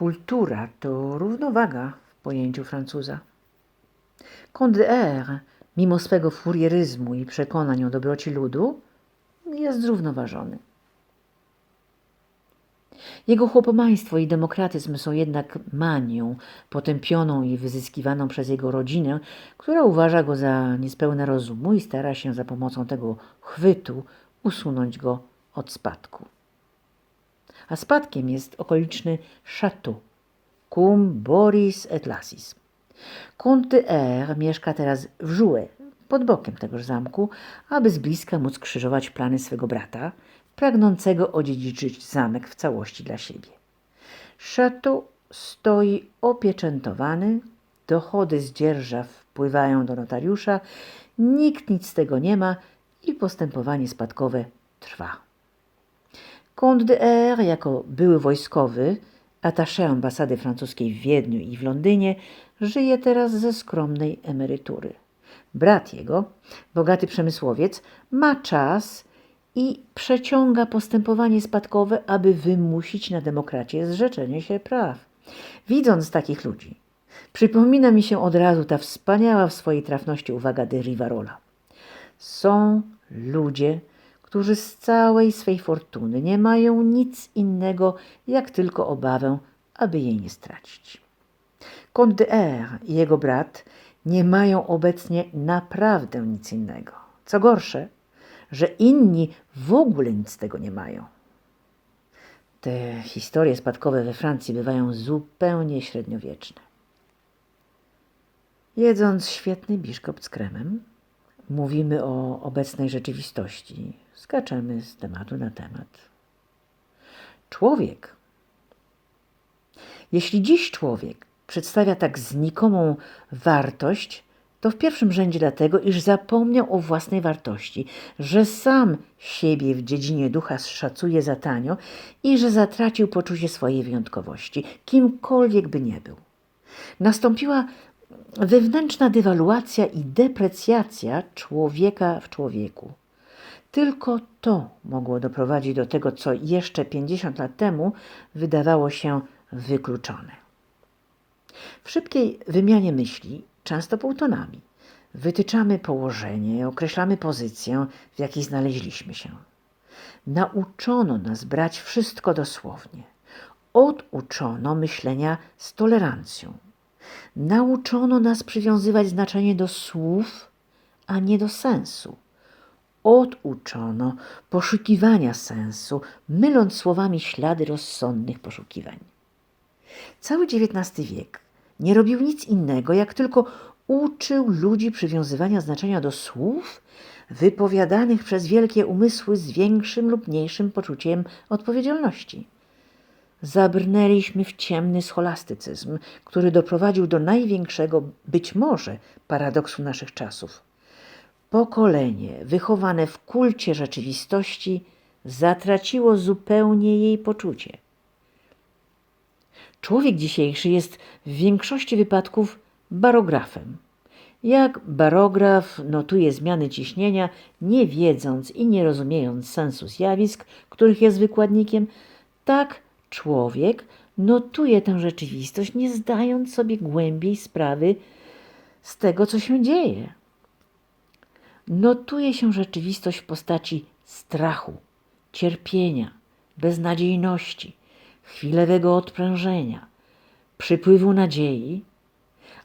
Kultura to równowaga w pojęciu Francuza. Comte R, mimo swego furieryzmu i przekonań o dobroci ludu, jest zrównoważony. Jego chłopomaństwo i demokratyzm są jednak manią potępioną i wyzyskiwaną przez jego rodzinę, która uważa go za niespełna rozumu i stara się za pomocą tego chwytu usunąć go od spadku. A spadkiem jest okoliczny château, cum Boris et Lassis. Comte R mieszka teraz w Jouet, pod bokiem tegoż zamku, aby z bliska móc krzyżować plany swego brata, pragnącego odziedziczyć zamek w całości dla siebie. Chateau stoi opieczętowany, dochody z dzierżaw wpływają do notariusza, nikt nic z tego nie ma i postępowanie spadkowe trwa. Comte de R, jako były wojskowy, attaché ambasady francuskiej w Wiedniu i w Londynie, żyje teraz ze skromnej emerytury. Brat jego, bogaty przemysłowiec, ma czas i przeciąga postępowanie spadkowe, aby wymusić na demokracie zrzeczenie się praw. Widząc takich ludzi, przypomina mi się od razu ta wspaniała w swojej trafności uwaga de Rivarola. Są ludzie, którzy z całej swej fortuny nie mają nic innego, jak tylko obawę, aby jej nie stracić. Comte de R i jego brat nie mają obecnie naprawdę nic innego. Co gorsze, że inni w ogóle nic z tego nie mają. Te historie spadkowe we Francji bywają zupełnie średniowieczne. Jedząc świetny biszkopt z kremem, mówimy o obecnej rzeczywistości, skaczemy z tematu na temat. Człowiek. Jeśli dziś człowiek przedstawia tak znikomą wartość, to w pierwszym rzędzie dlatego, iż zapomniał o własnej wartości, że sam siebie w dziedzinie ducha szacuje za tanio i że zatracił poczucie swojej wyjątkowości, kimkolwiek by nie był. Nastąpiła wewnętrzna dewaluacja i deprecjacja człowieka w człowieku. Tylko to mogło doprowadzić do tego, co jeszcze 50 lat temu wydawało się wykluczone. W szybkiej wymianie myśli, często półtonami, wytyczamy położenie, określamy pozycję, w jakiej znaleźliśmy się. Nauczono nas brać wszystko dosłownie. Oduczono myślenia z tolerancją. Nauczono nas przywiązywać znaczenie do słów, a nie do sensu. Oduczono poszukiwania sensu, myląc słowami ślady rozsądnych poszukiwań. Cały XIX wiek nie robił nic innego, jak tylko uczył ludzi przywiązywania znaczenia do słów wypowiadanych przez wielkie umysły z większym lub mniejszym poczuciem odpowiedzialności. Zabrnęliśmy w ciemny scholastycyzm, który doprowadził do największego, być może, paradoksu naszych czasów. Pokolenie wychowane w kulcie rzeczywistości zatraciło zupełnie jej poczucie. Człowiek dzisiejszy jest w większości wypadków barografem. Jak barograf notuje zmiany ciśnienia, nie wiedząc i nie rozumiejąc sensu zjawisk, których jest wykładnikiem, tak człowiek notuje tę rzeczywistość, nie zdając sobie głębiej sprawy z tego, co się dzieje. Notuje się rzeczywistość w postaci strachu, cierpienia, beznadziejności, chwilowego odprężenia, przypływu nadziei,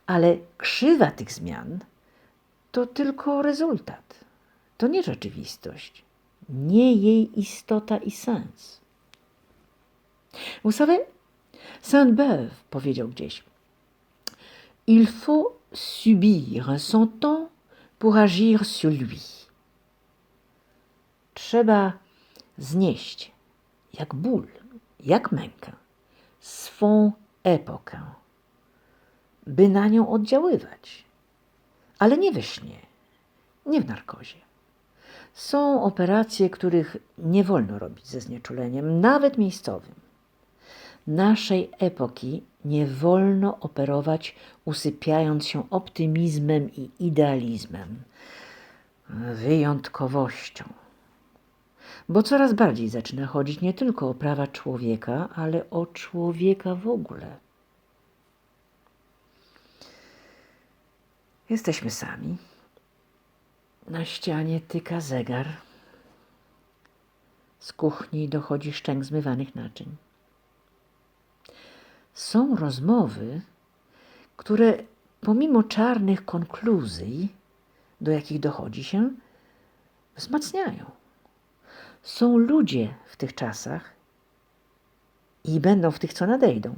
ale krzywa tych zmian to tylko rezultat, to nie rzeczywistość, nie jej istota i sens. Vous savez, Sainte-Beuve powiedział gdzieś: Il faut subir son temps pour agir sur lui. Trzeba znieść, jak ból, jak mękę, swą epokę, by na nią oddziaływać, ale nie we śnie, nie w narkozie. Są operacje, których nie wolno robić ze znieczuleniem, nawet miejscowym. Naszej epoki nie wolno operować usypiając się optymizmem i idealizmem, wyjątkowością. bo coraz bardziej zaczyna chodzić nie tylko o prawa człowieka, ale o człowieka w ogóle. Jesteśmy sami. Na ścianie tyka zegar. Z kuchni dochodzi szczęk zmywanych naczyń. Są rozmowy, które pomimo czarnych konkluzji, do jakich dochodzi się, wzmacniają. Są ludzie w tych czasach i będą w tych, co nadejdą,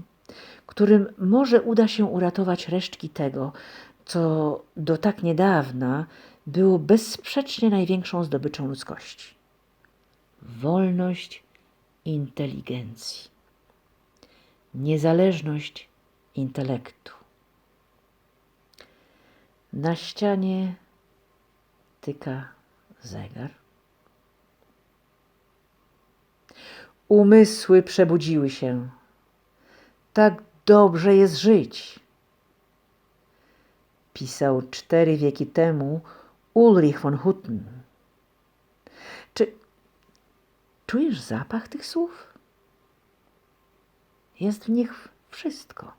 którym może uda się uratować resztki tego, co do tak niedawna było bezsprzecznie największą zdobyczą ludzkości wolność inteligencji, niezależność intelektu. Na ścianie tyka zegar. Umysły przebudziły się. Tak dobrze jest żyć. Pisał cztery wieki temu Ulrich von Hutten. Czy czujesz zapach tych słów? Jest w nich wszystko.